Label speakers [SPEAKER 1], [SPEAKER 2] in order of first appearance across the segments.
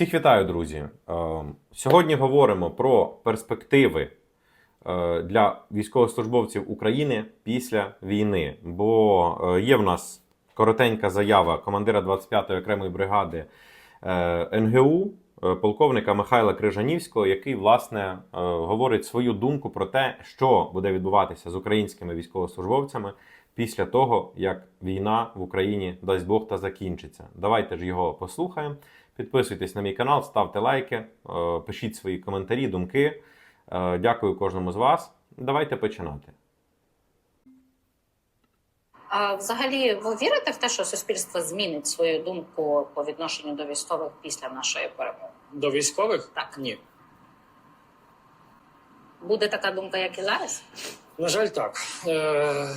[SPEAKER 1] Всіх вітаю, друзі. Е, Сьогодні говоримо про перспективи е, для військовослужбовців України після війни. Бо е, є в нас коротенька заява командира 25-ї окремої бригади НГУ, полковника Михайла Крижанівського, який власне говорить свою думку про те, що буде відбуватися з українськими військовослужбовцями після того, як війна в Україні дасть Бог та закінчиться. Давайте ж його послухаємо. Підписуйтесь на мій канал, ставте лайки, е, пишіть свої коментарі, думки. Е, Дякую кожному з вас. Давайте починати.
[SPEAKER 2] А взагалі, ви вірите в те, що суспільство змінить свою думку по відношенню до військових після нашої перемоги?
[SPEAKER 3] До військових?
[SPEAKER 2] Так.
[SPEAKER 3] Ні.
[SPEAKER 2] Буде така думка, як і зараз?
[SPEAKER 3] На жаль, так. Е,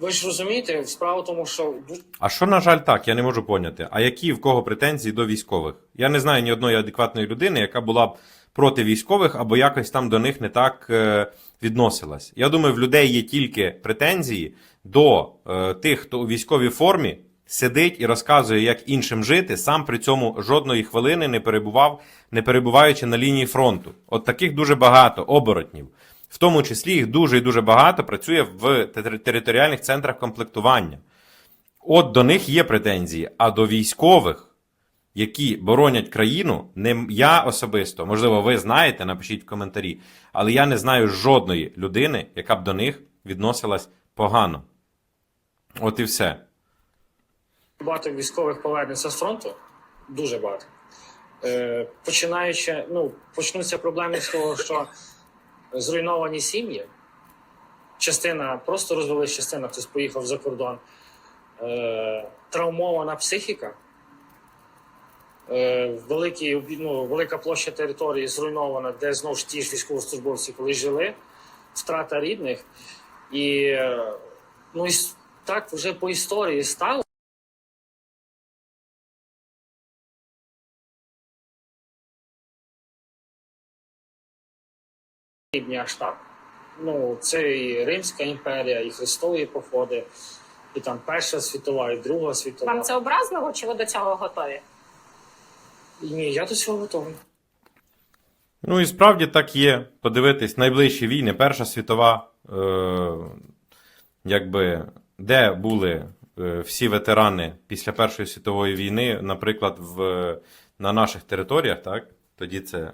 [SPEAKER 3] ви ж розумієте, справа в тому, що
[SPEAKER 1] А що, на жаль, так, я не можу поняти. А які в кого претензії до військових? Я не знаю ні одної адекватної людини, яка була б проти військових або якось там до них не так е, відносилась. Я думаю, в людей є тільки претензії до е, тих, хто у військовій формі сидить і розказує, як іншим жити, сам при цьому жодної хвилини не перебував, не перебуваючи на лінії фронту. От таких дуже багато оборотнів. В тому числі їх дуже і дуже багато працює в територіальних центрах комплектування. От до них є претензії, а до військових, які боронять країну, не я особисто, можливо, ви знаєте, напишіть в коментарі, але я не знаю жодної людини, яка б до них відносилась погано. От і все.
[SPEAKER 3] багато військових повернеться з фронту, дуже багато. Е, починаючи, ну, почнуться проблеми з того, що зруйновані сім'ї, частина просто розвелась, частина хтось поїхав за кордон, е, травмована психіка. Е, великі, ну, велика площа території зруйнована, де знову ж ті ж військовослужбовці колись жили, втрата рідних. І, е, ну, і так вже по історії стало. Рівні аж так. Ну, це і Римська імперія, і Христові походи, і там Перша світова, і Друга світова.
[SPEAKER 2] Вам це образливо, чи ви до цього готові?
[SPEAKER 3] Ні, я до цього готовий.
[SPEAKER 1] Ну і справді так є. Подивитись найближчі війни, Перша світова, е, якби, де були е, всі ветерани після Першої світової війни, наприклад, в, на наших територіях, так? Тоді це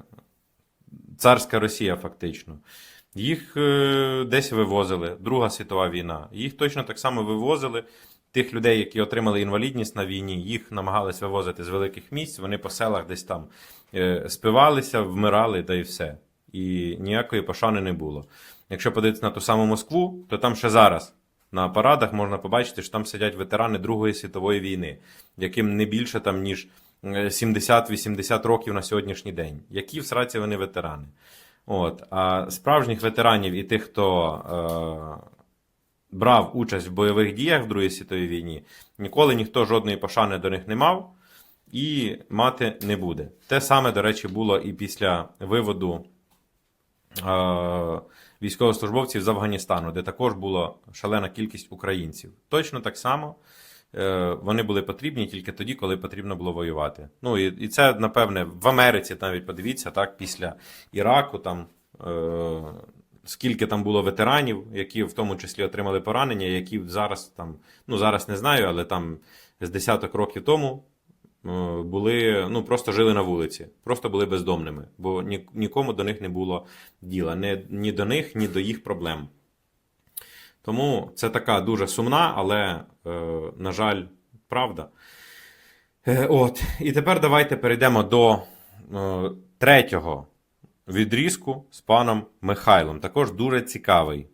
[SPEAKER 1] царська Росія, фактично. Їх е, десь вивозили, Друга світова війна. Їх точно так само вивозили. Тих людей, які отримали інвалідність на війні, їх намагались вивозити з великих місць. Вони по селах десь там е, спивалися, вмирали, та й все. І ніякої пошани не було. Якщо подивитися на ту саму Москву, то там ще зараз на парадах можна побачити, що там сидять ветерани Другої світової війни, яким не більше там, ніж 70-80 років на сьогоднішній день. Які в сраці вони ветерани? От. А справжніх ветеранів і тих, хто е, брав участь в бойових діях в Другій світовій війні, ніколи ніхто жодної пошани до них не мав і мати не буде. Те саме, до речі, було і після виводу е, військовослужбовців з Афганістану, де також була шалена кількість українців. Точно так само вони були потрібні тільки тоді, коли потрібно було воювати. Ну і, і це, напевне, в Америці навіть подивіться, так, після Іраку там. Е, Скільки там було ветеранів, які в тому числі отримали поранення, які зараз там, ну зараз не знаю, але там з десяток років тому е, були, ну просто жили на вулиці, просто були бездомними, бо ні, нікому до них не було діла, ні, ні до них, ні до їх проблем. Тому це така дуже сумна, але, е, на жаль, правда. Е, от. І тепер давайте перейдемо до е, третього відрізку з паном Михайлом. Також дуже цікавий.